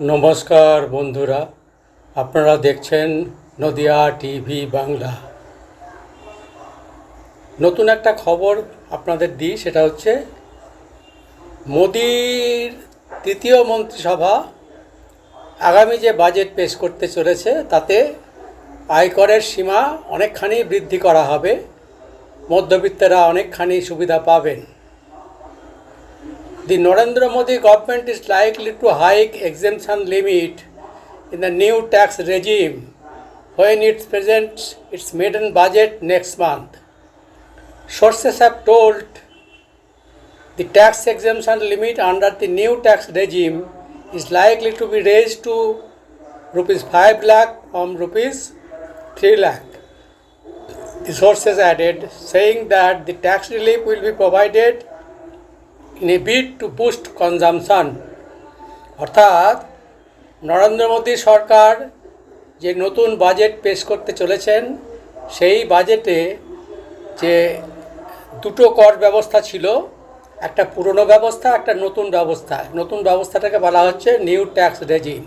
নমস্কার বন্ধুরা, আপনারা দেখছেন নদিয়া টিভি বাংলা। নতুন একটা খবর আপনাদের দিই, সেটা হচ্ছে মোদির তৃতীয় মন্ত্রিসভা আগামী যে বাজেট পেশ করতে চলেছে, তাতে আয়করের সীমা অনেকখানি বৃদ্ধি করা হবে, মধ্যবিত্তরা অনেকখানি সুবিধা পাবেন। The Narendra Modi government is likely to hike exemption limit in the new tax regime when it presents its maiden budget next month. Sources have told the tax exemption limit under the new tax regime is likely to be raised to rupees 5 lakh from rupees 3 lakh. The sources added, saying that the tax relief will be provided in a bid to boost consumption. অর্থাৎ নরেন্দ্র মোদী সরকার যে নতুন budget পেশ করতে চলেছেন, সেই বাজেটে যে দুটো কর ব্যবস্থা ছিল, একটা পুরনো ব্যবস্থা, একটা নতুন ব্যবস্থা। নতুন ব্যবস্থাটাকে বলা হচ্ছে নিউ ট্যাক্স রেজিম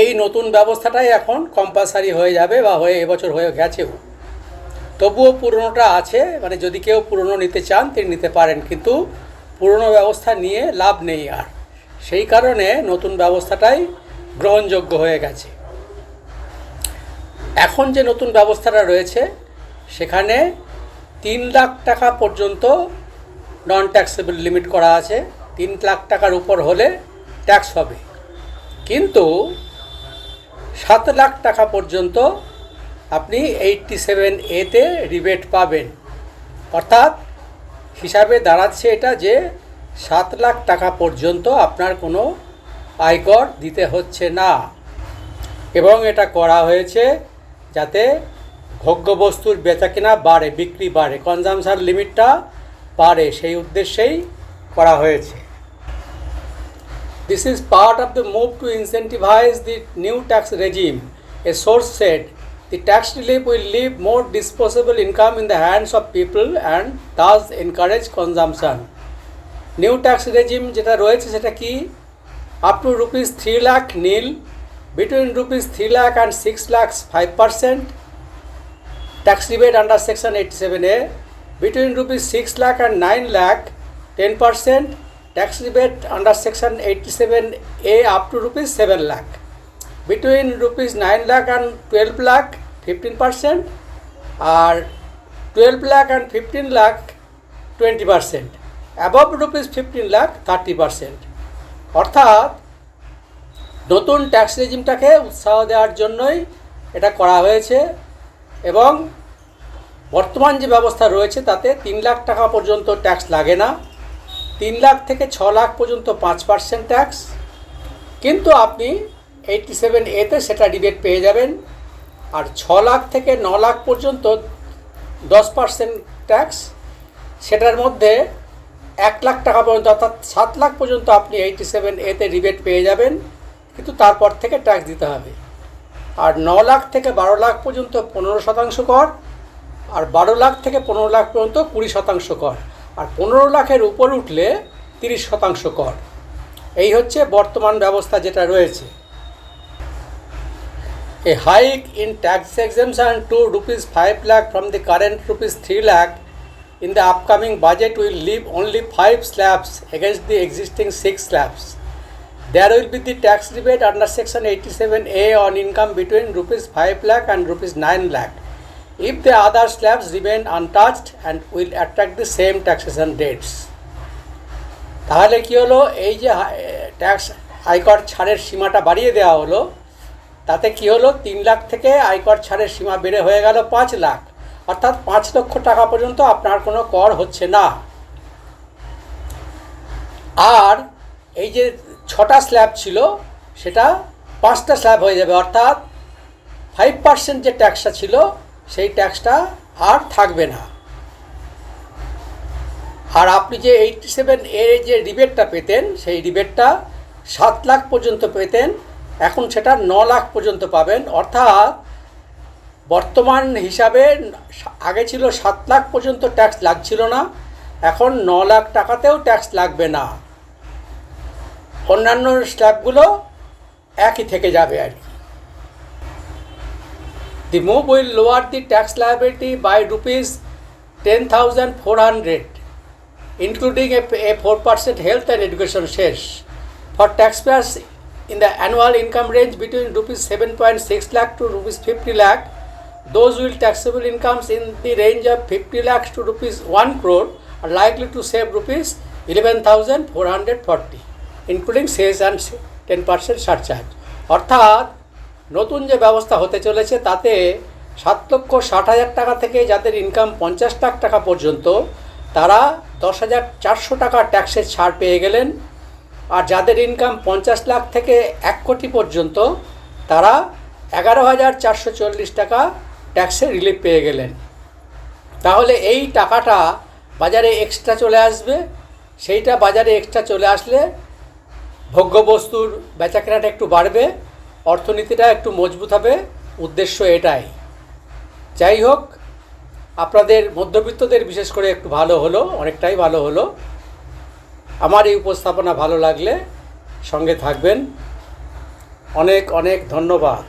এই নতুন ব্যবস্থাটাই এখন কম্পালসারি হয়ে যাবে বা হয়ে এবছর হয়ে গেছেও। তবুও পুরনোটা আছে মানে যদি কেউ পুরনো নিতে চান তিনি নিতে পারেন, কিন্তু পুরনো ব্যবস্থা নিয়ে লাভ নেই আর। সেই কারণে নতুন ব্যবস্থাটাই গ্রহণযোগ্য হয়ে গেছে। এখন যে নতুন ব্যবস্থাটা রয়েছে, সেখানে তিন লাখ টাকা পর্যন্ত নন ট্যাক্সেবল লিমিট করা আছে। তিন লাখ টাকার উপর হলে ট্যাক্স হবে। কিন্তু সাত লাখ টাকা পর্যন্ত আপনি এইটটি সেভেন এতে রিবেট পাবেন। অর্থাৎ হিসাবে দাঁড়াচ্ছে এটা যে সাত লাখ টাকা পর্যন্ত আপনার কোনো আয়কর দিতে হচ্ছে না। এবং এটা করা হয়েছে যাতে ভোগ্য বস্তুর বেচাকেনা বাড়ে, বিক্রি বাড়ে কনজামশন লিমিটটা বাড়ে, সেই উদ্দেশ্যেই করা হয়েছে। This is part of the move to incentivize the new tax regime a source said the tax relief will leave more disposable income in the hands of people and thus encourage consumption. New tax regime যেটা রয়েছে সেটা কি? Up to rupees three lakh nil between rupees three lakh and six lakhs five percent tax rebate under section eighty seven A between rupees six lakh and nine lakh ten percent tax rebate under section eighty seven A up to rupees seven lakh between rupees nine lakh and twelve lakh fifteen percent R twelve lakh and fifteen lakh twenty percent above rupees fifteen lakh thirty percent অর্থাৎ নতুন tax রেজিমটাকে উৎসাহ দেওয়ার জন্যই এটা করা হয়েছে এবং বর্তমান যে ব্যবস্থা রয়েছে তাতে তিন লাখ টাকা পর্যন্ত ট্যাক্স লাগে না। তিন লাখ থেকে ছ লাখ পর্যন্ত পাঁচ পার্সেন্ট ট্যাক্স কিন্তু আপনি এইটটি সেভেন এতে সেটা রিবেট পেয়ে যাবেন। আর ছ লাখ থেকে ন লাখ পর্যন্ত দশ পার্সেন্ট ট্যাক্স সেটার মধ্যে এক লাখ টাকা পর্যন্ত অর্থাৎ সাত লাখ পর্যন্ত আপনি এইটটি সেভেন এতে রিবেট পেয়ে যাবেন, কিন্তু তারপর থেকে ট্যাক্স দিতে হবে। আর ন লাখ থেকে বারো লাখ পর্যন্ত পনেরো শতাংশ কর, আর বারো লাখ থেকে পনেরো লাখ পর্যন্ত কুড়ি শতাংশ কর, আর পনেরো লাখের উপর উঠলে তিরিশ শতাংশ কর। এই হচ্ছে বর্তমান ব্যবস্থা যেটা রয়েছে। A hike in tax exemption to rupees 5 lakh from the current rupees 3 lakh in the upcoming budget will leave only 5 slabs against the existing 6 slabs. There will be the tax rebate under section 87A on income between rupees 5 lakh and rupees 9 lakh if the other slabs remain untouched and will attract the same taxation rates. তাহলে কি হলো এই যে tax আয়কর ছাড়ের সীমাটা বাড়িয়ে দেওয়া হলো তাতে কি হলো? তিন লাখ থেকে আয়কর ছাড়ের সীমা বেড়ে হয়ে গেল পাঁচ লাখ। অর্থাৎ পাঁচ লক্ষ টাকা পর্যন্ত আপনার কোনো কর হচ্ছে না। আর এই যে ছটা স্ল্যাব ছিল, সেটা পাঁচটা স্ল্যাব হয়ে যাবে। অর্থাৎ ফাইভ পার্সেন্ট যে ট্যাক্সটা ছিল, সেই ট্যাক্সটা আর থাকবে না। আর আপনি যে এইটটি সেভেন এর যে রিবেটটা পেতেন, সেই রিবেটটা সাত লাখ পর্যন্ত পেতেন। এখন সেটা ন লাখ পর্যন্ত পাবেন। অর্থাৎ বর্তমান হিসাবে আগে ছিল সাত লাখ পর্যন্ত ট্যাক্স লাগছিল না এখন ন লাখ টাকাতেও ট্যাক্স লাগবে না। অন্যান্য স্ল্যাবগুলো একই থেকে যাবে আর কি। The move will lower the tax liability by rupees 10,400, including a, a 4% health and education shares. For taxpayers in the annual income range between rupees 7.6 lakh to rupees 50 lakh, those with taxable incomes in the range of 50 lakhs to rupees 1 crore are likely to save rupees 11,440, including sales and 10% surcharge. অর্থাৎ নতুন যে ব্যবস্থা হতে চলেছে তাতে সাত লক্ষ ষাট হাজার টাকা থেকে যাদের ইনকাম পঞ্চাশ লাখ টাকা পর্যন্ত তারা দশ হাজার চারশো টাকা ট্যাক্সের ছাড় পেয়ে গেলেন আর যাদের ইনকাম পঞ্চাশ লাখ থেকে এক কোটি পর্যন্ত, তারা এগারো হাজার চারশো চল্লিশ টাকা ট্যাক্সের রিলিফ পেয়ে গেলেন। তাহলে এই টাকাটা বাজারে এক্সট্রা চলে আসবে। সেইটা বাজারে এক্সট্রা চলে আসলে ভোগ্যবস্তুর বেচাকেনাটা একটু বাড়বে, অর্থনীতিটা একটু মজবুত হবে। উদ্দেশ্য এটাই। যাই হোক, আপনাদের মধ্যবিত্তদের বিশেষ করে একটু ভালো হলো, অনেকটাই ভালো হলো। আমার এই উপস্থাপনা ভালো লাগলে সঙ্গে থাকবেন। অনেক অনেক ধন্যবাদ।